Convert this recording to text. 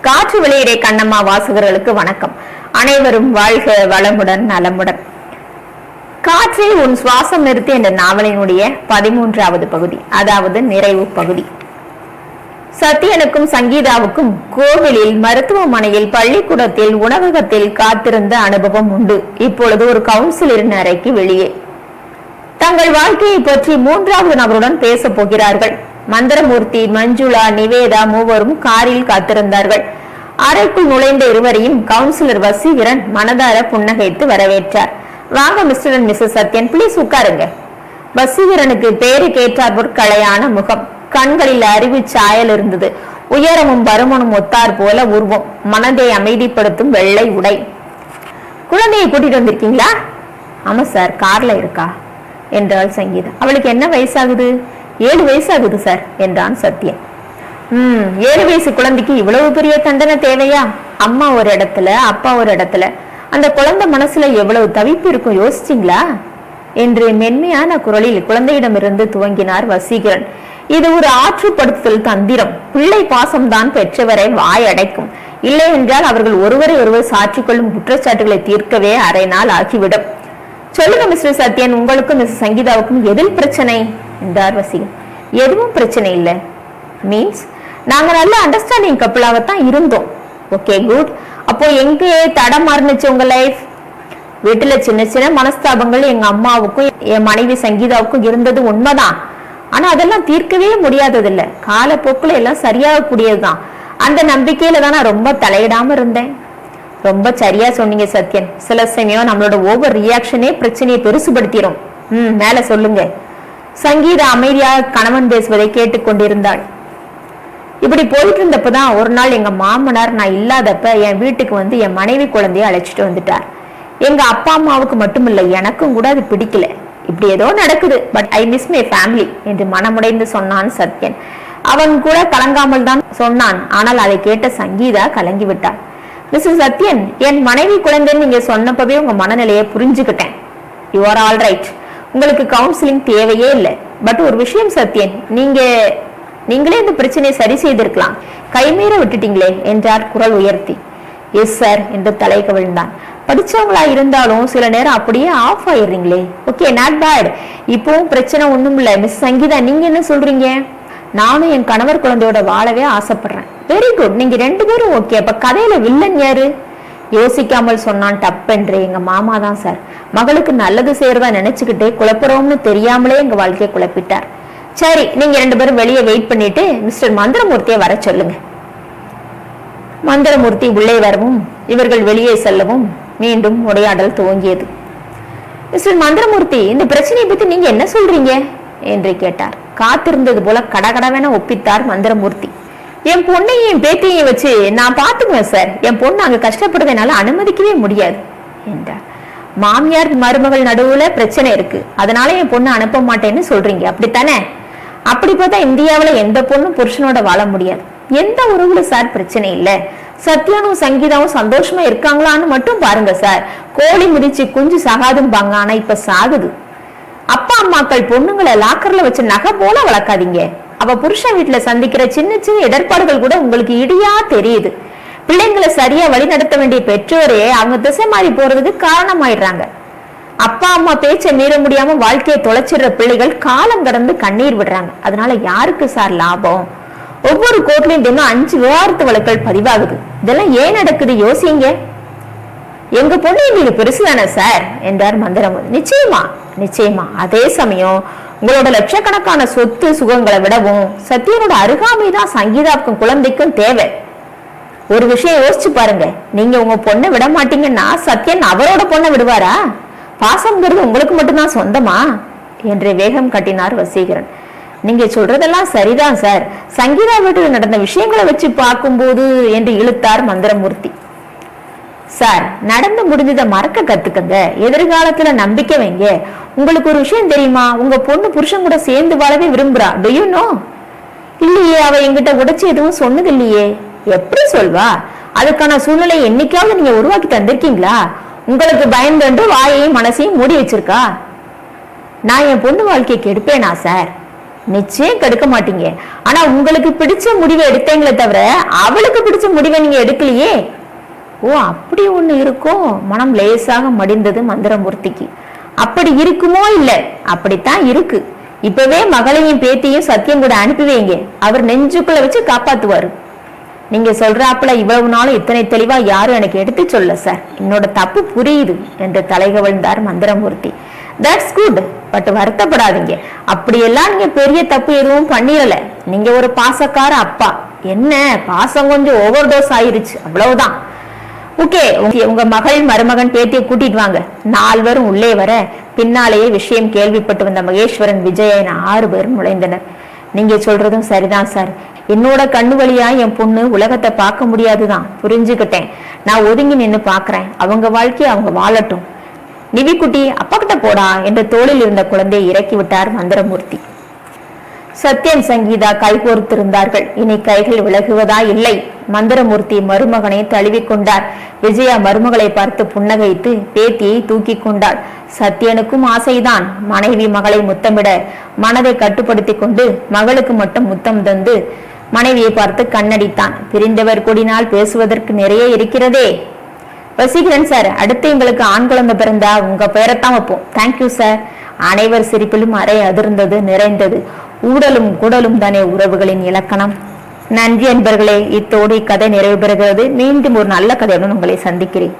காற்று வெளியிடை கண்ணம்மா வாசகர்களுக்கு வணக்கம். அனைவரும் வாழ்க வளமுடன் நலமுடன். காற்றில் உன் சுவாசம் நிறுத்தி என்ற நாவலினுடைய பதிமூன்றாவது பகுதி அதாவது நிறைவு பகுதி. சத்யனுக்கும் சங்கீதாவுக்கும் கோவிலில் மருத்துவமனையில் பள்ளிக்கூடத்தில் உணவகத்தில் காத்திருந்த அனுபவம் உண்டு. இப்பொழுது ஒரு கவுன்சிலரின் அறைக்கு வெளியே. தங்கள் வாழ்க்கையை பற்றி மூன்றாவது நபருடன் பேசப் போகிறார்கள். மந்திரமூர்த்தி மஞ்சுளா நிவேதா மூவரும் காரில் காத்திருந்தார்கள். அறைக்குள் நுழைந்த இருவரையும் கவுன்சிலர் வசீகரன் மனதார புன்னகைத்து வரவேற்றார். வாங்க mister and missus Sathyan please உட்காருங்க. வசீகரனுக்கு பேரு கேட்டார் கலையான முகம் கண்களில் அறிவு சாயல் இருந்தது. உயரமும் பருமனும் ஒத்தார் போல உருவம் மனதை அமைதிப்படுத்தும் வெள்ளை உடை. குழந்தையை கூட்டிட்டு வந்திருக்கீங்களா? ஆமா சார் கார்ல இருக்கா? என்றாள் சங்கீதா அவளுக்கு என்ன வயசாகுது? ஏழு வயசு ஆகுது சார் என்றான் சத்யன். ம் ஏழு வயசு குழந்தைக்கு இவ்வளவு பெரிய தண்டனை தேவையா? அம்மா ஒரு இடத்துல அப்பா ஒரு இடத்துல. அந்த குழந்தை மனசுல எவ்வளவு தவிப்பு இருக்கும் யோசிச்சிங்களா? என்று மென்மையான குரலில் குழந்தையிடமிருந்து துவங்கினார் வசீகரன். இது ஒரு ஆற்றுப்படுத்துதல் தந்திரம். பிள்ளை பாசம்தான் பெற்றவரை வாய் அடைக்கும் இல்லை என்றால் அவர்கள் ஒருவரை ஒருவர் சாற்றிக் கொள்ளும் குற்றச்சாட்டுகளை தீர்க்கவே அரை நாள் ஆகிவிடும். சொல்லுங்க மிஸ்டர் சத்யன் உங்களுக்கும் மிஸ் சங்கீதாவுக்கும் எதில் பிரச்சனை? என்றார் வசீகன் எதுவும் பிரச்சனை இல்லை. மீன்ஸ் நாங்க நல்ல அண்டர்ஸ்டாண்டிங் கப்பலாகத்தான் இருந்தோம். ஓகே குட் அப்போ எங்கே தடம் மாறுனுச்சு உங்க லைஃப் வீட்டுல சின்ன சின்ன மனஸ்தாபங்கள் எங்க அம்மாவுக்கும் என் மனைவி சங்கீதாவுக்கும் இருந்தது உண்மைதான். ஆனா அதெல்லாம் தீர்க்கவே முடியாததில்ல. காலப்போக்குல எல்லாம் சரியாகக்கூடியதுதான். அந்த நம்பிக்கையில தான் நான் ரொம்ப தலையிடாம இருந்தேன். ரொம்ப சரியா சொன்னீங்க சத்யன். சில சமயம் நம்மளோட ஓவர் ரியாக்ஷனே பிரச்சனையை பெருசுபடுத்திடும் ம் மேல சொல்லுங்க. சங்கீதா அமைதியாக கணவன் பேசுவதை கேட்டுக்கொண்டிருந்தாள் இப்படி போயிட்டு இருந்தப்பதான் ஒரு நாள் எங்க மாமனார் நான் இல்லாதப்ப என் வீட்டுக்கு வந்து என் மனைவி குழந்தைய அழைச்சிட்டு வந்துட்டார். எங்க அப்பா அம்மாவுக்கு மட்டும் இல்லை எனக்கும் கூட அது பிடிக்கல. இப்படி ஏதோ நடக்குது. But I miss my family என்று மனமுடைந்து சொன்னான் சத்யன். அவன் கூட கலங்காமல் தான் சொன்னான். ஆனால் அதை கேட்ட சங்கீதா கலங்கி விட்டாள் மிஸ்டர் சத்யன் என் மனைவி குழந்தைன்னு நீங்க சொன்னப்பவே உங்க மனநிலையை புரிஞ்சுக்கிட்டேன். யூ ஆர் ஆல் ரைட் உங்களுக்கு கவுன்சிலிங் தேவையே இல்லை. பட் ஒரு விஷயம் சத்யன் நீங்க நீங்களே இந்த பிரச்சனையை சரி செய்திருக்கலாம். கைமீற விட்டுட்டீங்களே என்றார் குரல் உயர்த்தி. எஸ் சார் என்று தலை கவிழ்ந்தான். படிச்சவங்களா இருந்தாலும் சில நேரம் அப்படியே ஆஃப் ஆயிடுறீங்களே. ஓகே நாட் பேட் இப்பவும் பிரச்சனை ஒன்றும் இல்லை. மிஸ் சங்கீதா நீங்க என்ன சொல்றீங்க? நானும் என் கணவர் குழந்தையோட வாழவே ஆசைப்படுறேன். வெரி குட் நீங்க ரெண்டு பேரும் ஓகே அப்ப கதையில வில்லன் யாரு? யோசிக்காமல் சொன்னான் டப்பென்று எங்க மாமா தான் சார். மகளுக்கு நல்லது செய்யறதா நினைச்சுக்கிட்டே குழப்புறோம்னு தெரியாமலே எங்க வாழ்க்கையை குழப்பிட்டார். சரி நீங்க ரெண்டு பேரும் வெளியே வெயிட் பண்ணிட்டு மிஸ்டர் மந்திரமூர்த்தியை வர சொல்லுங்க. மந்திரமூர்த்தி உள்ளே வரவும் இவர்கள் வெளியே செல்லவும் மீண்டும் உரையாடல் துவங்கியது. மிஸ்டர் மந்திரமூர்த்தி இந்த பிரச்சனையை பத்தி நீங்க என்ன சொல்றீங்க? என்று கேட்டார். காத்திருந்தது போல கடகடவென ஒப்பித்தார் மந்திரமூர்த்தி. என் பொண்ணையும் என் பேத்தியையும் வச்சு நான் பார்த்துக்குவேன் சார் என் பொண்ணு அங்கே கஷ்டப்படுறதை என்னால் அனுமதிக்கவே முடியாது என்றார். மாமியார் மருமகள் நடுவுல பிரச்சனை இருக்கு. அதனால என் பொண்ணு அனுப்ப மாட்டேன்னு சொல்றீங்க. அப்படித்தானே? அப்படி பார்த்தா இந்தியாவில் எந்த பொண்ணும் புருஷனோட வாழ முடியாது. எந்த உறவுல சார் பிரச்சனை இல்லை. சத்யானும் சங்கீதாவும் சந்தோஷமா இருக்காங்களான்னு மட்டும் பாருங்க சார் கோழி மிதிச்சு குஞ்சு சாகாதும்பாங்க. ஆனா இப்ப சாகுது. அப்பா அம்மாக்கள் பொண்ணுங்களை லாக்கர்ல வச்சு நகை போல வளர்க்காதீங்க. அவ புருஷன் வீட்டுல சந்திக்கிற சின்ன சின்ன இடர்பாடுகள் கூட உங்களுக்கு இடியா தெரியுது. பிள்ளைங்களை சரியா வழி நடத்த வேண்டிய பெற்றோரே அவங்க திசை மாறி போறதுக்கு காரணமாயிடுறாங்க. அப்பா அம்மா பேச்சை மீற முடியாம வாழ்க்கையை தொலைச்சிடுற பிள்ளைகள் காலம் கடந்து கண்ணீர் விடுறாங்க. அதனால யாருக்கு சார் லாபம்? ஒவ்வொரு கோர்ட்லயும் தினம் அஞ்சு விவாகரத்து வழக்குகள் பதிவாகுது. இதெல்லாம் ஏன் நடக்குது? யோசிங்க. எங்க பொண்ணு எங்களுக்கு பெருசுதானே சார்? என்றார் மந்திரம் நிச்சயமா நிச்சயமா. அதே சமயம் உங்களோட லட்சக்கணக்கான சொத்து சுகங்களை விடவும் சத்தியனோட அருகாமை தான் சங்கீதாவுக்கும் குழந்தைக்கும் தேவை. ஒரு விஷயம் யோசிச்சு பாருங்க. நீங்க உங்க பொண்ணை விட மாட்டீங்கன்னா சத்யன் அவரோட பொண்ணை விடுவாரா? பாசம்ங்கிறது உங்களுக்கு மட்டும்தான் சொந்தமா? என்று வேகம் கட்டினார் வசீகரன். நீங்க சொல்றதெல்லாம் சரிதான் சார். சங்கீதா வீட்டில் நடந்த விஷயங்களை வச்சு பார்க்கும்போது என்று இழுத்தார் மந்திரமூர்த்தி. சார் நடந்து முடிஞ்சதை மறக்க கத்துக்கங்க. எதிர்காலத்துல நம்பிக்கை வைங்க. உங்களுக்கு ஒரு விஷயம் தெரியுமா? உங்க பொண்ணு புருஷன் கூட சேர்ந்து வாழவே விரும்புறா. டு யூ நோ இல்லையே அவ என்கிட்ட உடைச்சு எதுவும் சொன்னது இல்லையே. எப்படி சொல்வா? அதுக்கான சூழ்நிலை என்னைக்காவது நீங்க உருவாக்கி தந்திருக்கீங்களா? உங்களுக்கு பயந்துண்டு வாயையும் மனசையும் மூடி வச்சிருக்கா? நான் என் பொண்ணு வாழ்க்கையை கெடுப்பேனா சார்? நிச்சயம் கெடுக்க மாட்டீங்க. ஆனா உங்களுக்கு பிடிச்ச முடிவை எடுத்தீங்களே தவிர அவளுக்கு பிடிச்ச முடிவை நீங்க எடுக்கலையே. ஓ அப்படி ஒன்று இருக்கும் மனம் லேசாக மடிந்தது மந்திரமூர்த்திக்கு. அப்படி இருக்குமோ இல்லை? அப்படித்தான் இருக்கு. இப்பவே மகளையும் பேத்தியும் சத்தியம் கூட அனுப்பி வைங்க. அவர் நெஞ்சுக்குள்ள வச்சு காப்பாத்துவாரு. நீங்க சொல்றாப்புல இவ்வளவு நாளும் இத்தனை தெளிவா யாரும் எனக்கு எடுத்து சொல்ல சார் என்னோட தப்பு புரியுது என்று தலைகவிழ்ந்தார் மந்திரமூர்த்தி. தட்ஸ் குட் பட் வருத்தப்படாதீங்க. அப்படியெல்லாம் நீங்க பெரிய தப்பு எதுவும் பண்ணிடல. நீங்க ஒரு பாசக்கார அப்பா. என்ன? பாசம் கொஞ்சம் ஓவர் டோஸ் ஆயிருச்சு. அவ்வளவுதான். ஓகே உங்க மகள் மருமகன் பேத்தியை கூட்டிட்டு வாங்க. நால்வரும் உள்ளே வர பின்னாலேயே விஷயம் கேள்விப்பட்டு வந்த மகேஸ்வரன் விஜயன் ஆறு பேரும் நுழைந்தனர். நீங்க சொல்றதும் சரிதான் சார் என்னோட கண்ணு வழியா என் பொண்ணு உலகத்தை பார்க்க முடியாதுதான். புரிஞ்சுக்கிட்டேன். நான் ஒதுங்கி நின்னு பாக்குறேன் அவங்க வாழ்க்கையை அவங்க வாழட்டும். நிவிக்குட்டி அப்பா கிட்ட போடா என்ற தோளில் இருந்த குழந்தையை இறக்கி விட்டார் மந்திரமூர்த்தி. சத்யன் சங்கீதா கைகோர்த்திருந்தார்கள் இனி கைகள் விலகுவதா இல்லை. மந்திரமூர்த்தி மருமகனை தழுவிக் கொண்டார் விஜயா மருமகளை பார்த்து புன்னகைத்து பேத்தியை தூக்கி கொண்டாள். சத்யனுக்கும் ஆசைதான் மனைவி மகளை முத்தமிட. மனதை கட்டுப்படுத்தி கொண்டு மகளுக்கு மட்டும் முத்தம் தந்து மனைவியை பார்த்து கண்ணடித்தான். பிரிந்தவர் கூடினால் பேசுவதற்கு நிறைய இருக்கிறதே. வசீகரன் சார் அடுத்து எங்களுக்கு ஆண் குழந்தை பிறந்தா உங்க பெயரைத்தான் வைப்போம். தேங்க்யூ சார் அனைவர் சிரிப்பிலும் அறை அதிர்ந்தது நிறைந்தது. ஊடலும் குடலும் தானே உறவுகளின் இலக்கணம். நன்றி அன்பர்களே இத்தோடு இக்கதை நிறைவு பெறுகிறது மீண்டும் ஒரு நல்ல கதையுடன் உங்களை சந்திக்கிறேன்.